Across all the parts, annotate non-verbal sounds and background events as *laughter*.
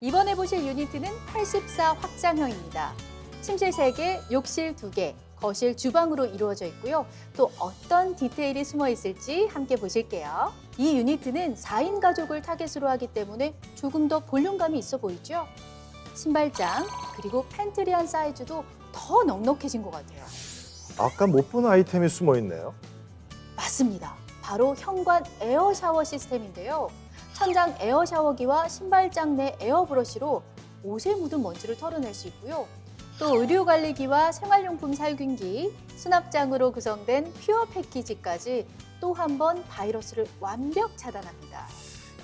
이번에 보실 유니트는 84 확장형입니다. 침실 3개, 욕실 2개, 거실, 주방으로 이루어져 있고요. 또 어떤 디테일이 숨어 있을지 함께 보실게요. 이 유니트는 4인 가족을 타겟으로 하기 때문에 조금 더 볼륨감이 있어 보이죠? 신발장, 그리고 팬트리한 사이즈도 더 넉넉해진 것 같아요. 아까 못 본 아이템이 숨어 있네요. 맞습니다. 바로 현관 에어 샤워 시스템인데요. 천장 에어 샤워기와 신발장 내 에어 브러쉬로 옷에 묻은 먼지를 털어낼 수 있고요. 또 의류 관리기와 생활용품 살균기, 수납장으로 구성된 퓨어 패키지까지 또 한 번 바이러스를 완벽 차단합니다.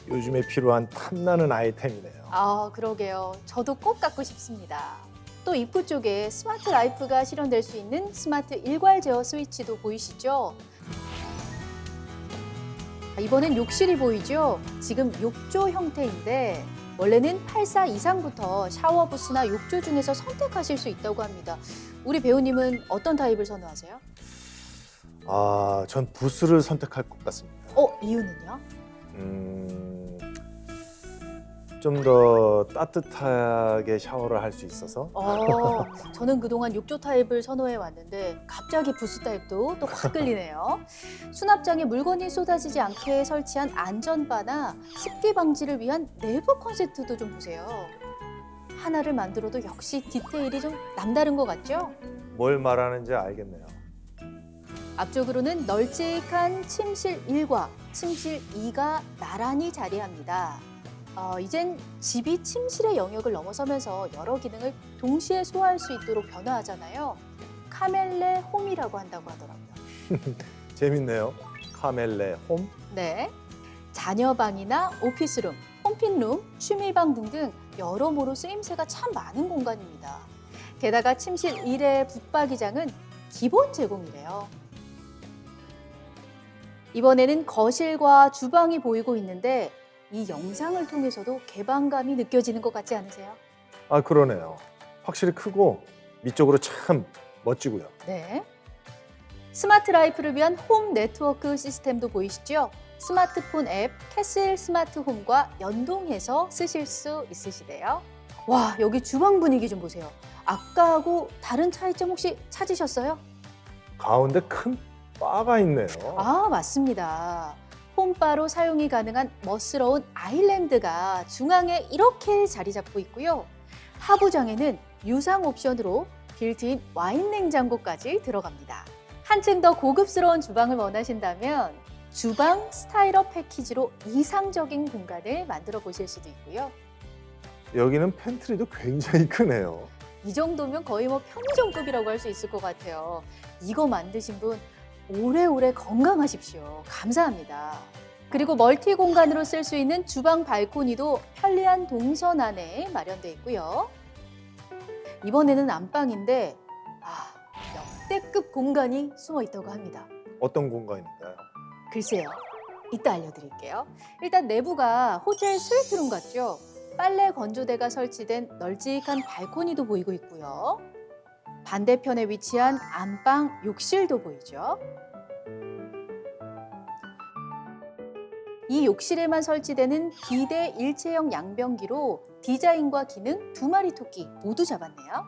요즘에 필요한 탐나는 아이템이네요. 아, 그러게요. 저도 꼭 갖고 싶습니다. 또 입구 쪽에 스마트 라이프가 실현될 수 있는 스마트 일괄 제어 스위치도 보이시죠? 아, 이번엔 욕실이 보이죠? 지금 욕조 형태인데 원래는 84 이상부터 샤워 부스나 욕조 중에서 선택하실 수 있다고 합니다. 우리 배우님은 어떤 타입을 선호하세요? 아, 전 부스를 선택할 것 같습니다. 어, 이유는요? 음, 좀 더 따뜻하게 샤워를 할 수 있어서 어, 저는 그동안 욕조 타입을 선호해 왔는데 갑자기 부스 타입도 또 확 끌리네요. 수납장에 물건이 쏟아지지 않게 설치한 안전바나 습기 방지를 위한 내부 컨셉트도 좀 보세요. 하나를 만들어도 역시 디테일이 좀 남다른 것 같죠? 뭘 말하는지 알겠네요. 앞쪽으로는 널찍한 침실 1과 침실 2가 나란히 자리합니다. 어, 이젠 집이 침실의 영역을 넘어서면서 여러 기능을 동시에 소화할 수 있도록 변화하잖아요. 카멜레 홈이라고 한다고 하더라고요. *laughs* 재밌네요. 카멜레 홈. 네. 자녀방이나 오피스룸, 홈핀룸, 취미방 등등 여러모로 쓰임새가 참 많은 공간입니다. 게다가 침실 1의 붙박이장은 기본 제공이래요. 이번에는 거실과 주방이 보이고 있는데 이 영상을 통해서도 개방감이 느껴지는 것 같지 않으세요? 아, 그러네요. 확실히 크고 밑쪽으로 참 멋지고요. 네. 스마트 라이프를 위한 홈 네트워크 시스템도 보이시죠? 스마트폰 앱 캐슬 스마트 홈과 연동해서 쓰실 수 있으시대요. 와, 여기 주방 분위기 좀 보세요. 아까하고 다른 차이점 혹시 찾으셨어요? 가운데 큰 바가 있네요. 아, 맞습니다. 홈바로 사용이 가능한 멋스러운 아일랜드가 중앙에 이렇게 자리 잡고 있고요. 하부장에는 유상 옵션으로 빌트인 와인 냉장고까지 들어갑니다. 한층 더 고급스러운 주방을 원하신다면 주방 스타일업 패키지로 이상적인 공간을 만들어 보실 수도 있고요. 여기는 팬트리도 굉장히 크네요. 이 정도면 거의 뭐 편의점급이라고 할 수 있을 것 같아요. 이거 만드신 분 오래오래 건강하십시오. 감사합니다. 그리고 멀티 공간으로 쓸 수 있는 주방 발코니도 편리한 동선 안에 마련되어 있고요. 이번에는 안방인데 아, 역대급 공간이 숨어 있다고 합니다. 어떤 공간인가요? 글쎄요. 이따 알려드릴게요. 일단 내부가 호텔 스위트룸 같죠? 빨래 건조대가 설치된 널찍한 발코니도 보이고 있고요. 반대편에 위치한 안방 욕실도 보이죠. 이 욕실에만 설치되는 비대 일체형 양변기로 디자인과 기능 두 마리 토끼 모두 잡았네요.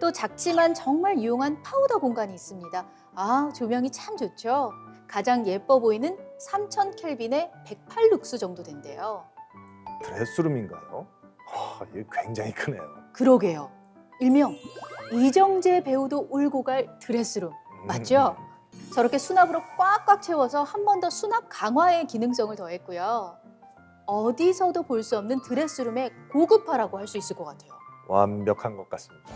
또 작지만 정말 유용한 파우더 공간이 있습니다. 아, 조명이 참 좋죠. 가장 예뻐 보이는 3000 켈빈의 108룩스 정도 된대요. 드레스룸인가요? 아, 이게 굉장히 크네요. 그러게요. 일명 이정재 배우도 울고 갈 드레스룸 음. 맞죠? 저렇게 수납으로 꽉꽉 채워서 한 번 더 수납 강화의 기능성을 더했고요. 어디서도 볼 수 없는 드레스룸의 고급화라고 할 수 있을 것 같아요. 완벽한 것 같습니다.